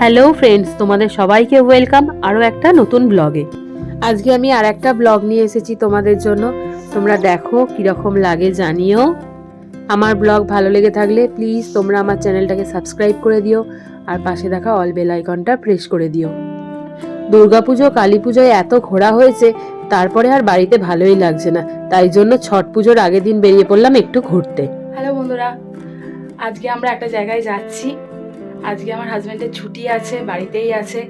Hello friends তোমাদের সবাইকে welcome আরও একটা নতুন ব্লগে আজকে আমি আর একটা ব্লগ নিয়ে এসেছি তোমাদের জন্য। তোমরা দেখো কীরকম লাগে, জানিও। আমার ব্লগ ভালো লেগে থাকলে প্লিজ তোমরা আমার চ্যানেলটাকে সাবস্ক্রাইব করে দিও আর পাশে দেখা অল বেল আইকনটা প্রেস করে দিও। দুর্গাপুজো কালী পুজোয় এত ঘোরা হয়েছে, তারপরে আর বাড়িতে ভালোই লাগছে না। তাই জন্য ছট পুজোর আগের দিন বেরিয়ে পড়লাম একটু ঘুরতে। হ্যালো বন্ধুরা, আজকে আমরা একটা জায়গায় যাচ্ছি। আজকে আমার হাজব্যান্ডের ছুটি আছে, বাড়িতেই আছে।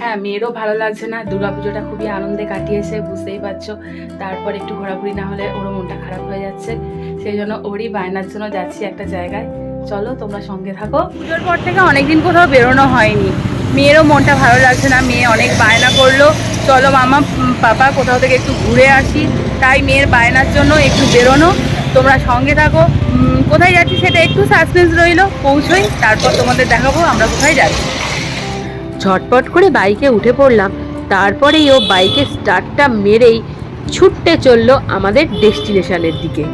হ্যাঁ মেয়েরও ভালো লাগছে না। দুর্গা পুজোটা খুবই আনন্দে কাটিয়েছে, বুঝতেই পারছ। তারপর একটু ঘোরাঘুরি না হলে ওরও মনটা খারাপ হয়ে যাচ্ছে। সেই জন্য ওরই বায়নার জন্য যাচ্ছি একটা জায়গায়। চলো, তোমরা সঙ্গে থাকো। পুজোর পর থেকে অনেকদিন কোথাও বেরোনো হয়নি। মেয়েরও মনটা ভালো লাগছে না, মেয়ে অনেক বায়না করল। চলো মামা পাপা, কোথাও থেকে একটু ঘুরে আসি। তাই মেয়ের বায়নার জন্য একটু বেরোনো। তোমরা সঙ্গে থাকো। কোথায় যাচ্ছি সেটা একটু সাসপেন্স রইল, পৌঁছোই, তারপর তোমাদের দেখাবো, আমরা কোথায় যাচ্ছি। ঝটপট করে বাইকে উঠে পড়লাম, তারপরেই ও বাইকে স্টার্টটা মেরেই ছুটতে চলল আমাদের ডেস্টিনেশনের দিকে।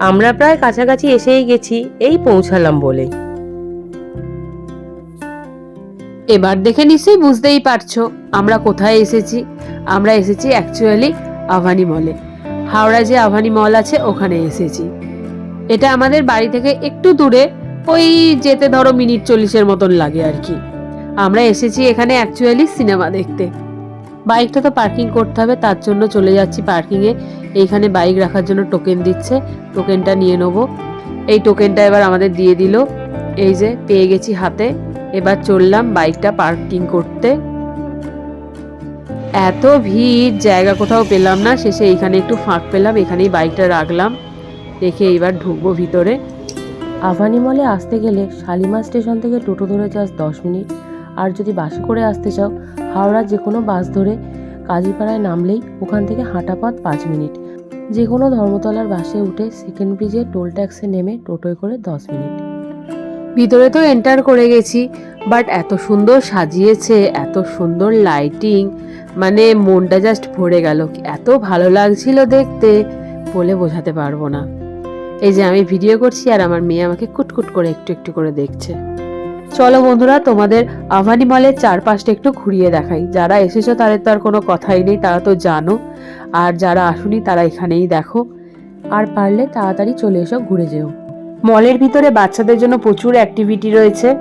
আমরা প্রায় কাছাকাছি এসেই গেছি, এই পৌঁছালাম বলে। এবার দেখে নিশ্চয়ই বুঝতেই পারছ, আমরা কোথায় এসেছি। আমরা এসেছি অ্যাকচুয়ালি আভানি মলে হাওড়া যে আভানি মল আছে, ওখানে এসেছি। এটা আমাদের বাড়ি থেকে একটু দূরে, ওই যেতে ধরো মিনিট চল্লিশের মতন লাগে আর কি। আমরা এসেছি এখানে অ্যাকচুয়ালি সিনেমা দেখতে। বাইকটা তো পার্কিং করতে হবে, তার জন্য চলে যাচ্ছি পার্কিংয়ে এইখানে বাইক রাখার জন্য টোকেন দিচ্ছে টোকেনটা নিয়ে নেব। এই টোকেনটা এবার আমাদের দিয়ে দিল। এই যে পেয়ে গেছি হাতে, এবার চললাম বাইকটা পার্কিং করতে। এত ভিড়, জায়গা কোথাও পেলাম না, শেষে এইখানে একটু ফাঁক পেলাম, এখানেই বাইকটা রাখলাম। দেখে এবার ঢুকবো ভিতরে। আভানি মলে আসতে গেলে শালিমা স্টেশন থেকে টোটো ধরে যাস দশ মিনিট। আর যদি বাসে করে আসতে চাও হাওড়া যে কোনো বাস ধরে কাজীপাড়ায় নামলেই ওখান থেকে হাঁটা পথ পাঁচ মিনিট। যে কোনো ধর্মতলার বাসে উঠে সেকেন্ড ব্রিজে টোল ট্যাক্সে নেমে টোটোয় করে দশ মিনিট। ভিতরে তো এন্টার করে গেছি বাট এত সুন্দর সাজিয়েছে, এত সুন্দর লাইটিং মানে মনটা জাস্ট ভরে গেল। এত ভালো লাগছিল দেখতে, বলে বোঝাতে পারব না। এই যে আমি ভিডিও করছি আর আমার মেয়ে আমাকে কুটকুট করে একটু একটু করে দেখছে। চলো বন্ধুরা, তোমাদের আভানি মলের চারপাশটা একটু ঘুরিয়ে দেখাই। যারা এসেছ, তাদের তো আর কোনো কথাই নেই, তারা তো জানো। আর যারা আসুনি, তারা এখানেই দেখো। আর পারলে তাড়াতাড়ি চলে এসো, ঘুরে যেও। মলের ভিতরে বাচ্চাদের জন্য প্রচুর অ্যাক্টিভিটি রয়েছে।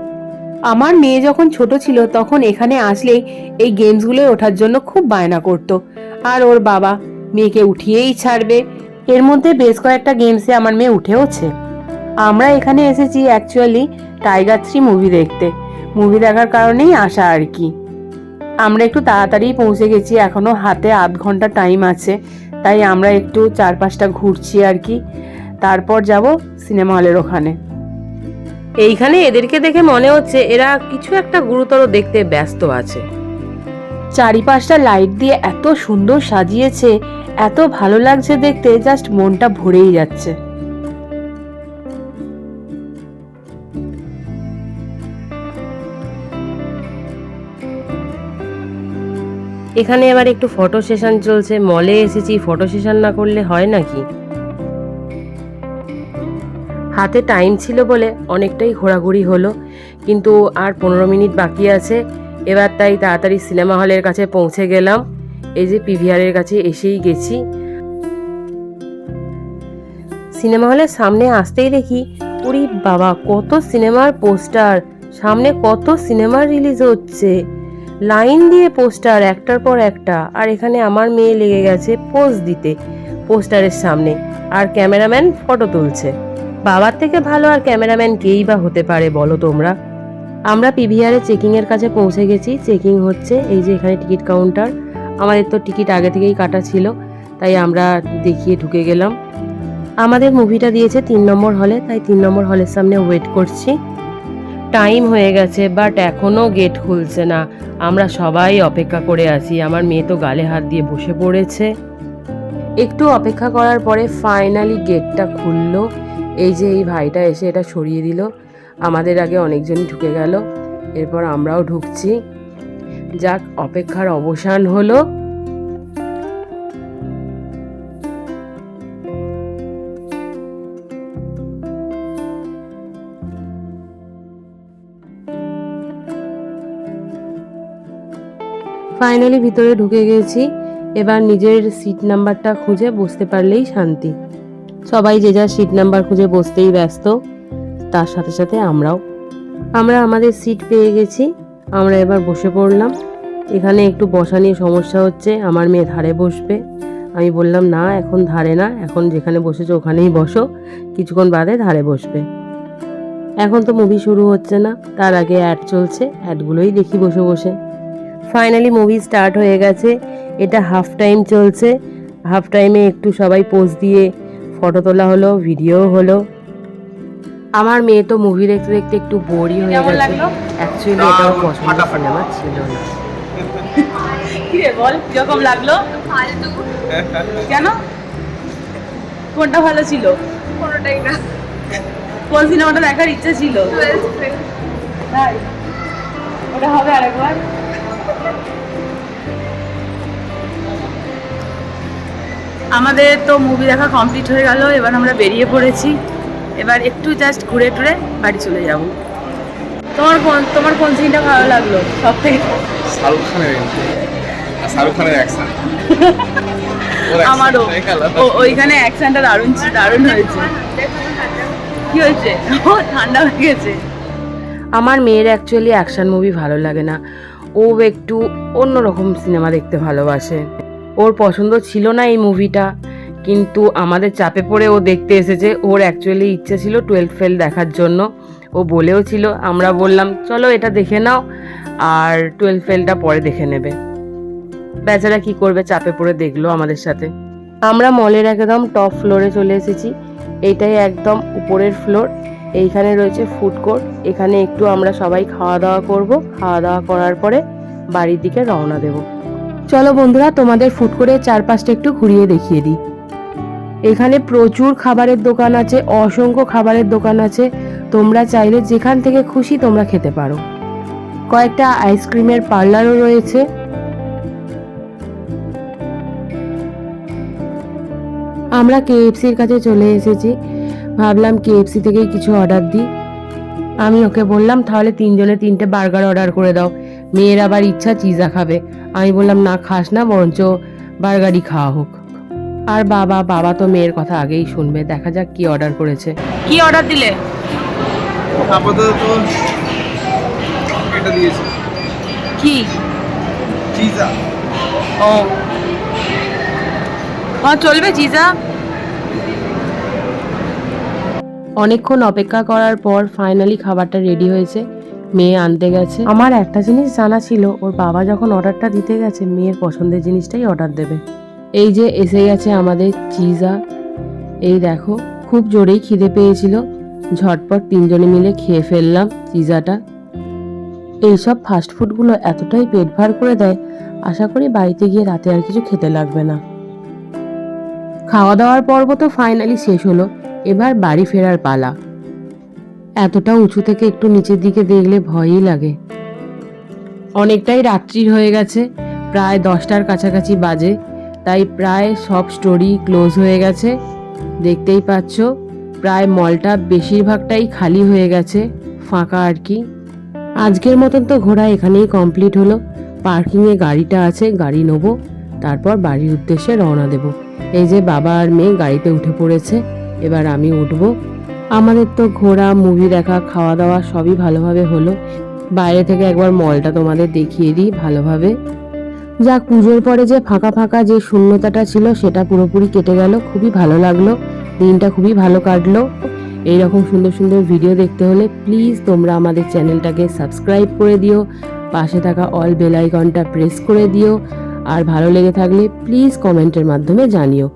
আমার মেয়ে যখন ছোট ছিল, তখন এখানে আসলেই এই গেমসগুলোয় ওঠার জন্য খুব বায়না করত। আর ওর বাবা মেয়েকে উঠিয়েই ছাড়বে। এর মধ্যে বেশ কয়েকটা গেমসে আমার মেয়ে উঠেওছে। আমরা এখানে এসেছি অ্যাকচুয়ালি টাইগার থ্রি মুভি দেখতে। মুভি দেখার কারণেই আসা আর কি। আমরা একটু তাড়াতাড়ি পৌঁছে গেছি এখনও হাতে আধ ঘণ্টা টাইম আছে তাই আমরা একটু চারপাশটা ঘুরছি আর কি। তারপর যাব সিনেমা হলের ওখানে। এইখানে এদেরকে দেখে মনে হচ্ছে এরা কিছু একটা গুরুতর দেখতে ব্যস্ত আছে। চারিপাশটা লাইট দিয়ে এত সুন্দর সাজিয়েছে এত ভালো লাগছে দেখতে জাস্ট মনটা ভরেই যাচ্ছে। এখানে আবার একটু ফটো সেশন চলছে। মলে এসেছি ফটো সেশন না করলে হয় নাকি? হাতে টাইম ছিল বলে অনেকটাই ঘোরাঘুরি হলো, কিন্তু আর পনেরো মিনিট বাকি আছে। এবার তাই তাড়াতাড়ি সিনেমা হলের কাছে পৌঁছে গেলাম। এই যে পিভিআরের কাছে এসেই গেছি। সিনেমা হলের সামনে আসতেই দেখি উরি বাবা, কত সিনেমার পোস্টার সামনে কত সিনেমা রিলিজ হচ্ছে! লাইন দিয়ে পোস্টার একটার পর একটা, আর এখানে আমার মেয়ে লেগে গেছে পোজ দিতে, পোস্টারের সামনে, আর ক্যামেরাম্যান ফটো তুলছে। বাবার থেকে ভালো আর ক্যামেরাম্যান কেই বা হতে পারে বলো তোমরা? আমরা পিভিআরে চেকিং এর কাছে পৌঁছে গেছি। চেকিং হচ্ছে এই যে এখানে টিকিট কাউন্টার। আমাদের তো টিকিট আগে থেকেই কাটা ছিল, তাই আমরা দেখিয়ে ঢুকে গেলাম। আমাদের মুভিটা দিয়েছে তিন নম্বর হলে, তাই তিন নম্বর হলের সামনে ওয়েট করছি। টাইম হয়ে গেছে বাট এখনও গেট খুলছে না। আমরা সবাই অপেক্ষা করে আছি। আমার মেয়ে তো গালে হাত দিয়ে বসে পড়েছে। একটু অপেক্ষা করার পরে ফাইনালি গেটটা খুললো। এই যে এই ভাইটা এসে এটা সরিয়ে দিল। আমাদের আগে অনেকজনই ঢুকে গেল। এরপর আমরাও ঢুকছি। যাক, অপেক্ষার অবসান হলো। ফাইনালি ভিতরে ঢুকে গেছি। এবার নিজের সিট নাম্বারটা খুঁজে বসতে পারলেই শান্তি। সবাই যে যার সিট নাম্বার খুঁজে বসতেই ব্যস্ত, তার সাথে সাথে আমরাও। আমরা আমাদের সিট পেয়ে গেছি। আমরা এবার বসে পড়লাম। এখানে একটু বসা নিয়ে সমস্যা হচ্ছে, আমার মেয়ে ধারে বসবে। আমি বললাম, না, এখন ধারে না, এখন যেখানে বসেছো ওখানেই বসো। কিছুক্ষণ বাদে ধারে বসবে। এখন তো মুভি শুরু হচ্ছে না, তার আগে অ্যাড চলছে অ্যাডগুলোই দেখি বসে বসে। ফাইনালি মুভি স্টার্ট হয়ে গেছে। এটা হাফ টাইম চলছে। হাফ টাইমে একটু সবাই পোজ দিয়ে ফটো তোলা হলো ভিডিও হলো। আমার মেয়ে তো মুভি দেখতে দেখতে একটু বোরই হয়ে গেছে। লাগল? অ্যাকচুয়ালি এটা ওর পছন্দ সিনেমা ছিল না। কি রে বল কীরকম লাগল? ফালতু কেন? কোনটা ভালো ছিল? কোনোটাই না। কোন সিনেমাটা দেখার ইচ্ছে ছিল? তাই? ওটা হবে আরেকবার। আমাদের তো মুভি দেখা কমপ্লিট হয়ে গেল এবার আমরা বেরিয়ে পড়েছি। এবার একটু জাস্ট ঘুরে টুরে বাড়ি চলে যাব। তোমার কোন তোমার কোন সিনটা ভালো লাগল? সব থেকে শাহরুখ খানের আর শাহরুখ খানের অ্যাকশন আমারও। ও ওইখানে অ্যাকশনটা দারুণ ছিল- দারুণ হয়েছে। কি হয়েছে? ও ঠান্ডা হয়ে গেছে। আমার মেয়ের অ্যাকচুয়ালি অ্যাকশন মুভি ভালো লাগে না। ও একটু অন্যরকম সিনেমা দেখতে ভালোবাসে। ওর পছন্দ ছিল না এই মুভিটা, কিন্তু আমাদের চাপে পড়ে ও দেখতে এসেছে। ওর অ্যাকচুয়ালি ইচ্ছে ছিল টুয়েলভ ফেল দেখার জন্য। ও বলেও ছিল, আমরা বললাম, চলো এটা দেখে নাও। আর টুয়েলভ ফেলটা পরে দেখে নেবে। বেচারা কি করবে, চাপে পড়ে দেখল আমাদের সাথে। আমরা মলের একদম টপ ফ্লোরে চলে এসেছি। এইটাই একদম উপরের ফ্লোর এইখানে রয়েছে ফুড কোর্ট এখানে একটু আমরা সবাই খাওয়া দাওয়া করব। খাওয়া দাওয়া করার পরে বাড়ির দিকে রওনা দেব। চলো বন্ধুরা, তোমাদের ফুড কোর্টের চারপাশটা একটু ঘুরিয়ে দেখিয়ে দিই। এখানে প্রচুর খাবারের দোকান আছে, অসংখ্য খাবারের দোকান আছে। তোমরা চাইলে যেখান থেকে খুশি তোমরা খেতে পারো। কয়েকটা আইসক্রিমের পার্লারও রয়েছে। আমরা কেএফসির কাছে চলে এসেছি। ভাবলাম কেএফসি থেকেই কিছু অর্ডার দিই। আমি ওকে বললাম তাহলে তিনজনে তিনটে বার্গার অর্ডার করে দাও। মেয়ের আবার ইচ্ছা চিজা খাবে। আমি বললাম না খাস না বরঞ্চ বার্গারই খাওয়া হোক। আর বাবা বাবা তো মেয়ের কথা আগেই শুনবে। দেখা যাক কি অর্ডার করেছে। কি অর্ডার দিলে? আপাতত এটা দিয়েছি। কি? চিজা। ও। হ্যাঁ চলবে জিজা অনেকক্ষণ অপেক্ষা করার পর ফাইনালি খাবারটা রেডি হয়েছে। মেয়ে আনতে গেছে। আমার একটা জিনিস জানা ছিল, ওর বাবা যখন অর্ডারটা দিতে গেছে, মেয়ের পছন্দের জিনিসটাই অর্ডার দেবে। এই যে এসে গেছে আমাদের চিজা। এই দেখো, খুব জোরেই খিদে পেয়েছিল। ঝটপট তিনজনে মিলে খেয়ে ফেললাম চিজাটা। এইসব ফাস্ট ফুডগুলো এতটাই পেট ভার করে দেয়, আশা করি বাড়িতে গিয়ে রাতে আর কিছু খেতে লাগবে না। খাওয়া দাওয়ার পর্ব তো ফাইনালি শেষ হলো। এবার বাড়ি ফেরার পালা। এতটা উঁচু থেকে একটু নিচের দিকে দেখলে ভয়ই লাগে। অনেকটাই রাত্রির হয়ে গেছে, প্রায় দশটার কাছাকাছি বাজে, তাই প্রায় সব স্টোরি ক্লোজ হয়ে গেছে। দেখতেই পাচ্ছ, প্রায় মলটা বেশিরভাগটাই খালি হয়ে গেছে, ফাঁকা আর কি। আজকের মতন তো ঘোরা এখানেই কমপ্লিট হলো। পার্কিংয়ে গাড়িটা আছে, গাড়ি নেব, তারপর বাড়ির উদ্দেশ্যে রওনা দেব। এই যে বাবা আর মেয়ে গাড়িতে উঠে পড়েছে। এবার আমি উঠব। আমাদের তো ঘোরা মুভি দেখা খাওয়া দাওয়া সবই ভালোভাবে হলো। বাইরে থেকে একবার মলটা তোমাদের দেখিয়ে দিই ভালোভাবে। যা পুজোর পরে যে ফাঁকা ফাঁকা যে শূন্যতাটা ছিল, সেটা পুরোপুরি কেটে গেল। খুবই ভালো লাগল। দিনটা খুবই ভালো কাটলো। এইরকম সুন্দর সুন্দর ভিডিও দেখতে হলে প্লিজ তোমরা আমাদের চ্যানেলটাকে সাবস্ক্রাইব করে দিও। পাশে থাকা অল বেল আইকনটা প্রেস করে দিও। আর ভালো লেগে থাকলে প্লিজ কমেন্টের মাধ্যমে জানিও।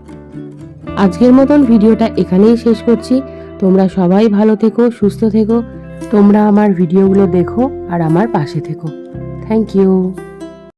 আজকের মতন ভিডিওটা এখানেই শেষ করছি। তোমরা সবাই ভালো থেকো, সুস্থ থেকো। তোমরা আমার ভিডিওগুলো দেখো আর আমার পাশে থেকো। Thank you